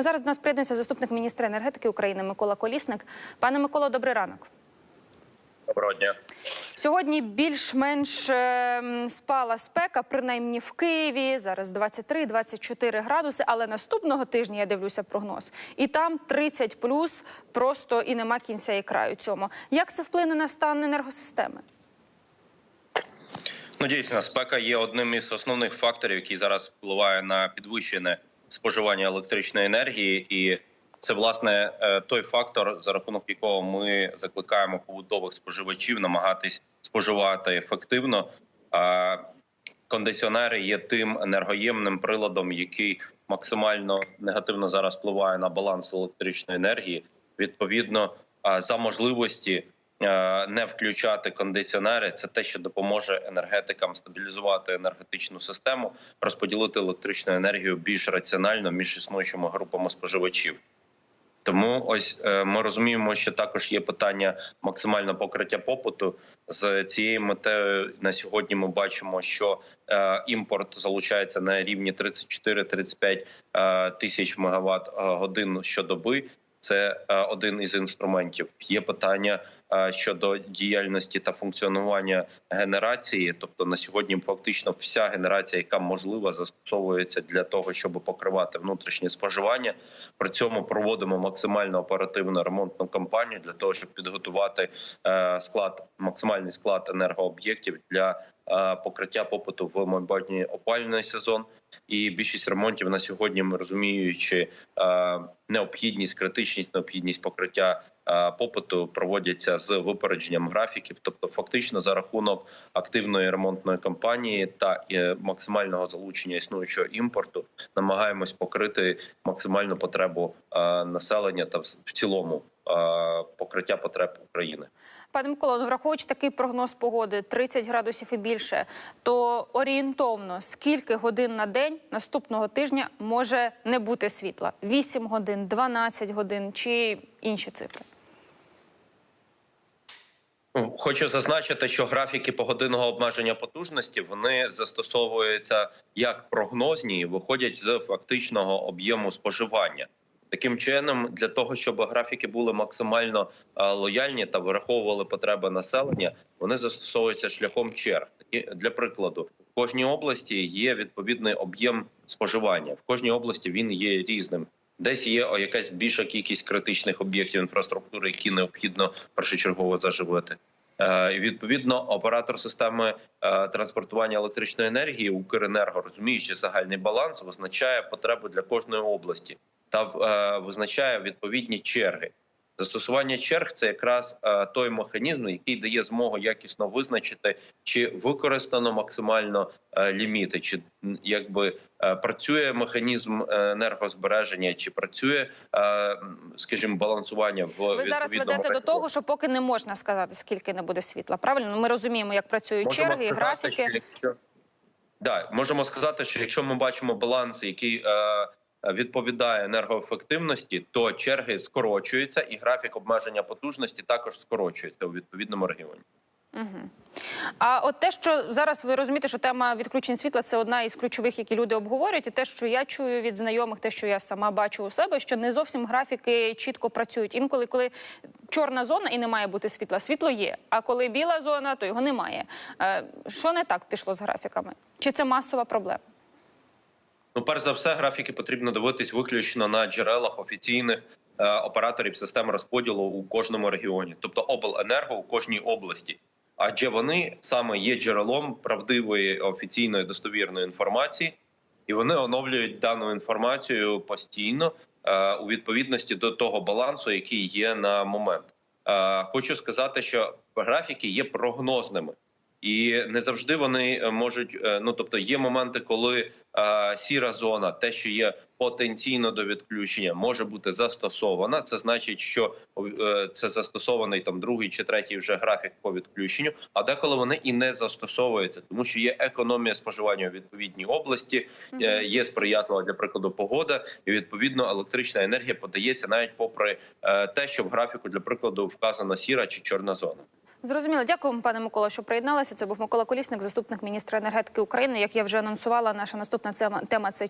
А зараз до нас приєднується заступник міністра енергетики України Микола Колісник. Пане Миколо, добрий ранок. Доброго дня. Сьогодні більш-менш е, спала спека, принаймні в Києві. Зараз 23-24 градуси. Але наступного тижня я дивлюся прогноз, і там 30 плюс просто і нема кінця і краю цьому. Як це вплине на стан енергосистеми? Ну дійсно, спека є одним із основних факторів, який зараз впливає на підвищене споживання електричної енергії, і це власне е, той фактор, за рахунок якого ми закликаємо побутових споживачів намагатись споживати ефективно. А кондиціонери є тим енергоємним приладом, який максимально негативно зараз впливає на баланс електричної енергії. Відповідно, за можливості не включати кондиціонери, це те, що допоможе енергетикам стабілізувати енергетичну систему, розподілити електричну енергію більш раціонально між існуючими групами споживачів. Тому ось е, ми розуміємо, що також є питання максимального покриття попиту. З цією метою на сьогодні ми бачимо, що е, імпорт залучається на рівні 34-35 е, тисяч мегаватт е, годин щодоби. Це е, один із інструментів. Є питання е, щодо діяльності та функціонування генерації. Тобто на сьогодні фактично вся генерація, яка можлива, застосовується для того, щоб покривати внутрішнє споживання. При цьому проводимо максимально оперативну ремонтну кампанію для того, щоб підготувати е, склад, максимальний склад енергооб'єктів для покриття попиту в майбутній опалювальний сезон. І більшість ремонтів на сьогодні ми розуміючи е, необхідність, критичність, необхідність покриття е, попиту проводяться з випередженням графіків, тобто фактично за рахунок активної ремонтної кампанії та е, максимального залучення існуючого імпорту намагаємось покрити максимальну потребу населення та в цілому покриття потреб України. Пане Миколо, ну, враховуючи такий прогноз погоди 30 градусів і більше, то орієнтовно скільки годин на день наступного тижня може не бути світла? 8 годин, 12 годин чи інші цифри? Ну, Хочу зазначити, що графіки погодинного обмеження потужності вони застосовуються як прогнозні, і виходять з фактичного об'єму споживання. Таким чином, для того, щоб графіки були максимально лояльні та враховували потреби населення, вони застосовуються шляхом черг. Для прикладу, в кожній області є відповідний об'єм споживання. В кожній області він є різним. Десь є якась більша кількість критичних об'єктів інфраструктури, які необхідно першочергово заживити. Е, і, Відповідно, оператор системи е, транспортування електричної енергії Укренерго, розуміючи загальний баланс, визначає потребу для кожної області та е, визначає відповідні черги. Застосування черг це якраз е, той механізм, який дає змогу якісно визначити, чи використано максимально е, ліміти, чи якби е, працює механізм енергозбереження, чи працює, е, скажімо, балансування в Ви зараз ведете до того, що поки не можна сказати, скільки не буде світла. Правильно, Ну, ми розуміємо, як працюють Можемо черги, і графіки. що якщо- Да, можемо сказати, що якщо ми бачимо баланс, який е, відповідає енергоефективності, то черги скорочуються, і графік обмеження потужності також скорочується у відповідному регіоні. А от те, що зараз ви розумієте, що тема відключень світла це одна із ключових, які люди обговорюють, і те, що я чую від знайомих, те, що я сама бачу у себе, що не зовсім графіки чітко працюють. Інколи, коли чорна зона і не має бути світла, світло є. А коли біла зона, то його немає. Е, Що не так пішло з графіками? Чи це масова проблема? Ну, перш за все, графіки потрібно дивитись виключно на джерелах офіційних е, операторів системи розподілу у кожному регіоні, тобто обленерго у кожній області. Адже вони саме є джерелом правдивої офіційної достовірної інформації, і вони оновлюють дану інформацію постійно е, у відповідності до того балансу, який є на момент. Е, хочу сказати, що графіки є прогнозними. І не завжди вони е, можуть. е, Ну тобто, є моменти, коли е, сіра зона, те, що є потенційно до відключення, може бути застосована. Це значить, що е, це застосований там другий чи третій вже графік по відключенню. А деколи вони і не застосовуються, тому що є економія споживання у відповідній області, е, є сприятлива для прикладу погода, і відповідно електрична енергія подається навіть попри е, те, що в графіку для прикладу вказана сіра чи чорна зона. Зрозуміло, дякуємо, пане Микола, що приєдналися. Це був Микола Колісник, заступник міністра енергетики України. Як я вже анонсувала, наша наступна тема- це